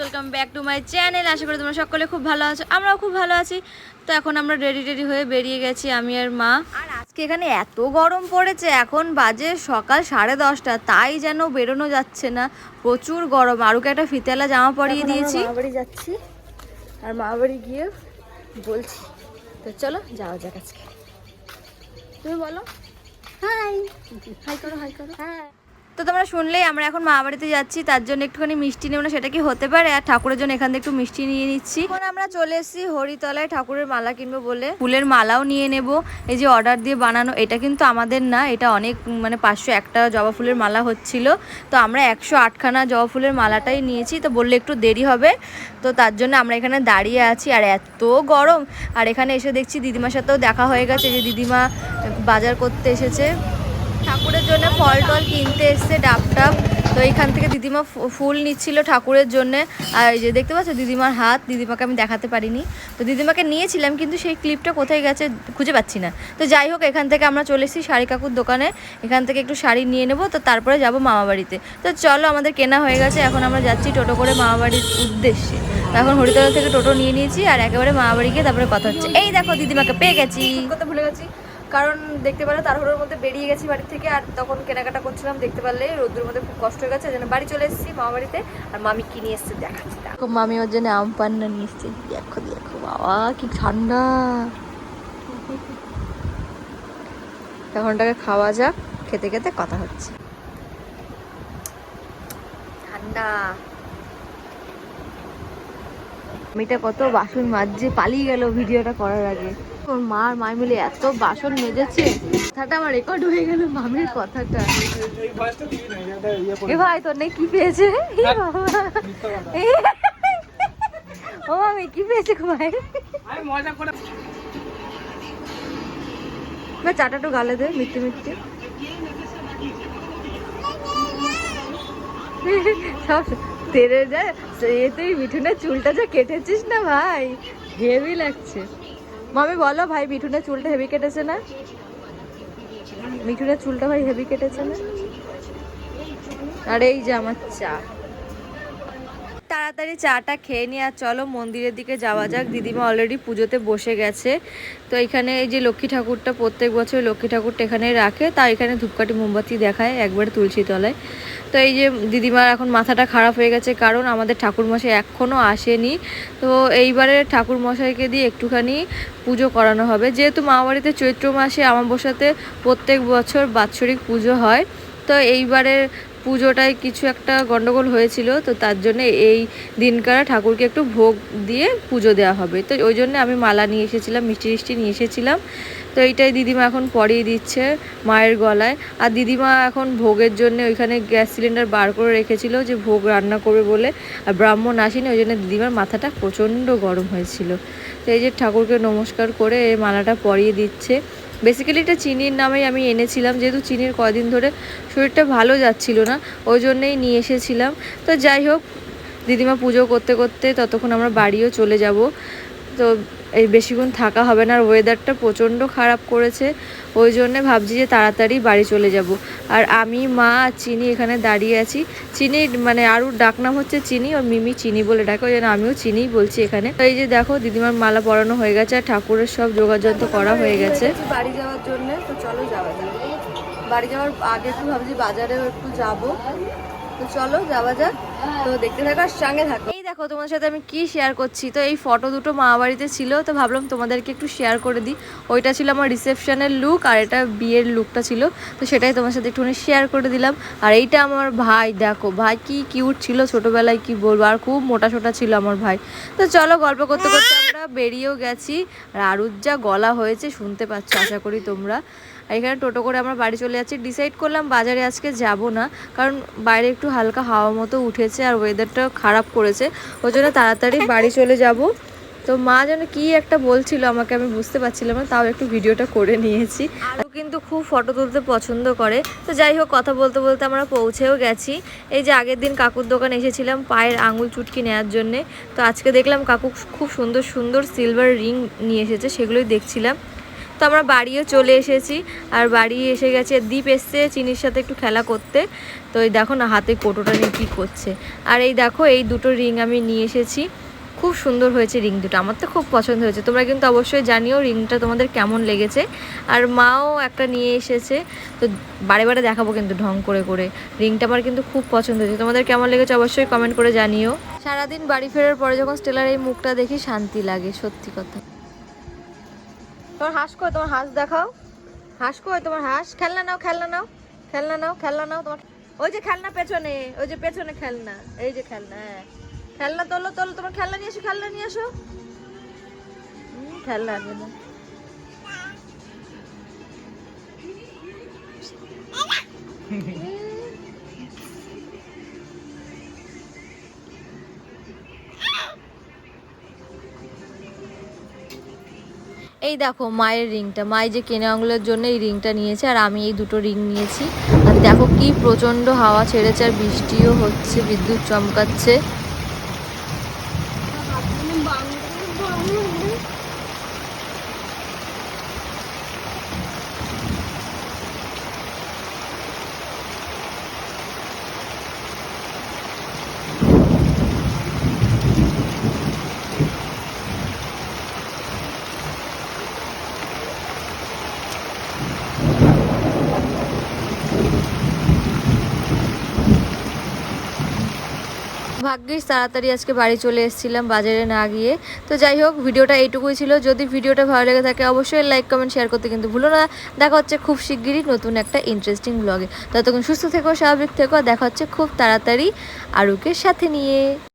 Welcome back to my channel আশা করি তোমরা সকলে খুব ভালো আছো। আমরাও খুব ভালো আছি। তো এখন আমরা রেডি রেডি হয়ে বেরিয়ে গেছি আমি আর মা। আর আজকে এখানে এত গরম পড়েছে এখন বাজে সকাল সাড়ে দশটা তাই যেন বেরোনো যাচ্ছে না। প্রচুর গরম। আরুকে একটা ফিতেলা জামা পরিয়ে দিয়েছি। বাড়ি যাচ্ছি। আর মা বাড়ি গিয়ে বলছি তো চলো যাওয়া যাক আজকে। তুমি বলো। হাই হাই করো হাই করো। হ্যাঁ তো তোমরা শুনলেই আমরা এখন মা বাড়িতে যাচ্ছি, তার জন্য একটুখানি মিষ্টি নেব না, সেটা কি হতে পারে? আর ঠাকুরের জন্য এখান থেকে একটু মিষ্টি নিয়ে নিচ্ছি। এখন আমরা চলে এসেছি হরিতলায় ঠাকুরের মালা কিনবো বলে। ফুলের মালাও নিয়ে নেব। এই যে অর্ডার দিয়ে বানানো, এটা কিন্তু আমাদের না, এটা অনেক মানে পাঁচশো একটা জবা ফুলের মালা হচ্ছিল। তো আমরা একশো আটখানা জবা ফুলের মালাটাই নিয়েছি। তো বললে একটু দেরি হবে। তো তার জন্য আমরা এখানে দাঁড়িয়ে আছি। আর এত গরম! আর এখানে এসে দেখছি দিদিমার সাথেও দেখা হয়ে গেছে যে দিদিমা বাজার করতে এসেছে। ঠাকুরের জন্য ফল টল কিনতে এসছে, ডাব টাব। তো এইখান থেকে দিদিমা ফুল নিচ্ছিল ঠাকুরের জন্য। আর এই যে দেখতে পাচ্ছ দিদিমার হাত, দিদিমাকে আমি দেখাতে পারিনি। তো দিদিমাকে নিয়েছিলাম, কিন্তু সেই ক্লিপটা কোথায় গেছে খুঁজে পাচ্ছি না। তো যাই হোক, এখান থেকে আমরা চলে এসেছি শাড়ি কাকুর দোকানে। এখান থেকে একটু শাড়ি নিয়ে নেব, তো তারপরে যাব মামা বাড়িতে। তো চলো, আমাদের কেনা হয়ে গেছে, এখন আমরা যাচ্ছি টোটো করে মামা বাড়ির উদ্দেশ্যে। এখন হরিতলা থেকে টোটো নিয়ে নিয়েছি, আর একেবারে মামা বাড়ি গিয়ে তারপরে কথা হচ্ছে। এই দেখো, দিদিমাকে পেয়ে গেছি। কথা ভুলে গেছি। কারণ দেখতে পেলে তাড়াহুড়োর মধ্যে বেরিয়ে গেছি বাড়ি থেকে আর তখন কেনাকাটা করছিলাম দেখতে পারলে রোদ্রের মধ্যে খুব কষ্ট হয়ে গেছে যেন বাড়ি চলে এসেছি মামা বাড়িতে আর মামি কি নিয়ে এসছে দেখাচ্ছি দেখো মামি ওর জন্য আম পান্না নিয়ে এসছে দেখো দেখো বাবা কি ঠান্ডা। এখন ওটাকে খাওয়া যাক খেতে খেতে কথা হচ্ছে। ঠান্ডা। মেয়েটা কত বাসন মাজছে পালিয়ে গেল ভিডিওটা করার আগে। ওর মা আর মাই মিলে এত বাসন মেজেছে কথাটা আমার রেকর্ড হয়ে গেল মামির কথাটা। এ ভাই তোর নেই কি পেয়েছে? ও মামি কি পেয়েছে ভাই? না চাটা একটু গালে দে মিথ্যে মিথ্যে সব তেরে যায় এ তুই মিঠুনের চুলটা যা কেটেছিস না ভাই হেভি লাগছে। মামি, বলো ভাই, মিঠুনের চুলটা হেভি কেটেছে না? মিঠুনের চুলটা ভাই হেভি কেটেছে না? আর, এই যে আমার চা। তাড়াতাড়ি চাটা খেয়ে নিয়ে আর চলো মন্দিরের দিকে যাওয়া যাক। দিদিমা অলরেডি পুজোতে বসে গেছে। তো এখানে এই যে লক্ষ্মী ঠাকুরটা প্রত্যেক বছর লক্ষ্মী ঠাকুরটা এখানে রাখে। তা এখানে ধূপকাঠি মোমবাতি দেখায় একবারে তুলসী তলায়। তো এই যে দিদিমার এখন মাথাটা খারাপ হয়ে গেছে কারণ আমাদের ঠাকুরমশাই এখনও আসেনি। তো এইবারে ঠাকুরমশাইকে দিয়ে একটুখানি পুজো করানো হবে। যেহেতু মামাবাড়িতে চৈত্র মাসে আমাবস্যাতে প্রত্যেক বছর বাৎসরিক পুজো হয়। তো এইবারে পুজোটায় কিছু একটা গন্ডগোল হয়েছিল, তো তার জন্য এই দিনকার ঠাকুরকে একটু ভোগ দিয়ে পুজো দেওয়া হবে। তো ওই জন্য আমি মালা নিয়ে এসেছিলাম, মিষ্টি মিষ্টি নিয়ে এসেছিলাম। তো এইটাই দিদিমা এখন পরিয়ে দিচ্ছে মায়ের গলায়। আর দিদিমা এখন ভোগের জন্য ওইখানে গ্যাস সিলিন্ডার বার করে রেখেছিল যে ভোগ রান্না করবে বলে। আর ব্রাহ্মণ আসেনি, ওই জন্য দিদিমার মাথাটা প্রচণ্ড গরম হয়েছিল। তো এই যে ঠাকুরকে নমস্কার করে এই মালাটা পরিয়ে দিচ্ছে। বেসিক্যালি এটা চিনির নামেই আমি এনেছিলাম, যেহেতু চিনির কদিন ধরে শরীরটা ভালো যাচ্ছিল না, ওই জন্যেই নিয়ে এসেছিলাম। তো যাই হোক, দিদিমা পুজো করতে করতে ততক্ষণ আমরা বাড়িও চলে যাব। তো এই বেশিক্ষণ থাকা হবে না, আর ওয়েদারটা প্রচণ্ড খারাপ করেছে। ওই জন্যে ভাবছি যে তাড়াতাড়ি বাড়ি চলে যাব। আর আমি, মা চিনি এখানে দাঁড়িয়ে আছি। চিনি মানে আরও ডাকনাম হচ্ছে চিনি আর মিমি চিনি বলে ডাকে, ওই জন্য আমিও চিনিই বলছি এখানে। এই যে দেখো, দিদিমার মালা পরানো হয়ে গেছে, আর ঠাকুরের সব যোগাযন্ত্র করা হয়ে গেছে। বাড়ি যাওয়ার জন্য, তো চলো যাওয়া যাক। বাড়ি যাওয়ার আগে একটু ভাবছি বাজারেও একটু যাব। চলো, যাওয়া যাক। তো দেখতে থাকো আর সঙ্গে থাকো। এই দেখো, তোমার সাথে আমি কি শেয়ার করছি? তো এই ফটো দুটো মা বাড়িতে ছিল, তো ভাবলাম তোমাদেরকে একটু শেয়ার করে দিই। ওইটা ছিল আমার রিসেপশনের লুক আর এটা বিয়ের লুকটা ছিল। তো সেটাই তোমার সাথে একটুখানি শেয়ার করে দিলাম। আর এইটা আমার ভাই, দেখো, ভাই কি কিউট ছিল ছোটবেলায়, কি বলব? আর খুব মোটা সোটা ছিল আমার ভাই। তো চলো, গল্প করতে করতে আমরা বেরিয়েও গেছি। আর আরুর যা গলা হয়েছে, শুনতে পাচ্ছ, আশা করি তোমরা। এখানে টোটো করে আমরা বাড়ি চলে যাচ্ছি। ডিসাইড করলাম বাজারে আজকে যাব না, কারণ বাইরে একটু হালকা হাওয়া মতো উঠেছে আর ওয়েদারটা খারাপ করেছে। ওই জন্য তাড়াতাড়ি বাড়ি চলে যাব। তো মা যেন কি একটা বলছিল আমাকে আমি বুঝতে পারছিলাম না, তাও একটু ভিডিওটা করে নিয়েছি। আরও কিন্তু খুব ফটো তুলতে পছন্দ করে। তো যাই হোক, কথা বলতে বলতে আমরা পৌঁছেও গেছি। এই যে আগের দিন কাকুর দোকানে এসেছিলাম পায়ের আঙুল চুটকি নেওয়ার জন্যে। তো আজকে দেখলাম কাকু খুব সুন্দর সুন্দর সিলভার রিং নিয়ে এসেছে, সেগুলোই দেখছিলাম। তো আমরা বাড়িও চলে এসেছি আর বাড়ি এসে গেছে দ্বীপ এসছে চিনির সাথে একটু খেলা করতে। তো এই দেখো না হাতে কোটোটা নিয়ে কী করছে। আর এই দেখো, এই দুটো রিং আমি নিয়ে এসেছি। খুব সুন্দর হয়েছে রিং দুটো, আমার তো খুব পছন্দ হয়েছে। তোমরা কিন্তু অবশ্যই জানিও রিংটা তোমাদের কেমন লেগেছে। আর মাও একটা নিয়ে এসেছে, তো বারে বারে দেখাবো কিন্তু ঢং করে করে। রিংটা আমার কিন্তু খুব পছন্দ হয়েছে। তোমাদের কেমন লেগেছে অবশ্যই কমেন্ট করে জানিও। সারাদিন বাড়ি ফেরার পরে যখন স্টেলার এই মুখটা দেখি, শান্তি লাগে, সত্যি কথা। তোমার হাঁস কই? তোমার হাঁস দেখাও। হাঁস কই? তোমার হাঁস। খেলনা নাও খেলনা নাও। খেলনা নাও খেলনা নাও। তোমার ওই যে খেলনা পেছনে ওই যে পেছনে খেলনা। এই যে খেলনা হ্যাঁ। খেলনা তোলো তোলো। তোমার খেলনা নিয়ে এসো খেলনা নিয়ে এসো। খেলনা আনবে না। এই দেখো মায়ের রিংটা মায়ের যে কেনে আঙুলের জন্য এই রিংটা নিয়েছে, আর আমি এই দুটো রিং নিয়েছি। আর দেখো কি প্রচণ্ড হাওয়া ছেড়েছে, আর বৃষ্টিও হচ্ছে, বিদ্যুৎ চমকাচ্ছে। ভাগ্যিস তাড়াতাড়ি আজকে বাড়ি চলে এসেছিলাম বাজারে না গিয়ে। তো যাই হোক, ভিডিওটা এইটুকুই ছিল। যদি ভিডিওটা ভালো লেগে থাকে, অবশ্যই লাইক, কমেন্ট, শেয়ার করতে কিন্তু ভুলো না। দেখা হচ্ছে খুব শিগগিরই নতুন একটা ইন্টারেস্টিং ব্লগে ততক্ষণ সুস্থ থেকো, স্বাভাবিক থেকো। দেখা হচ্ছে খুব তাড়াতাড়ি আরুকে সাথে নিয়ে।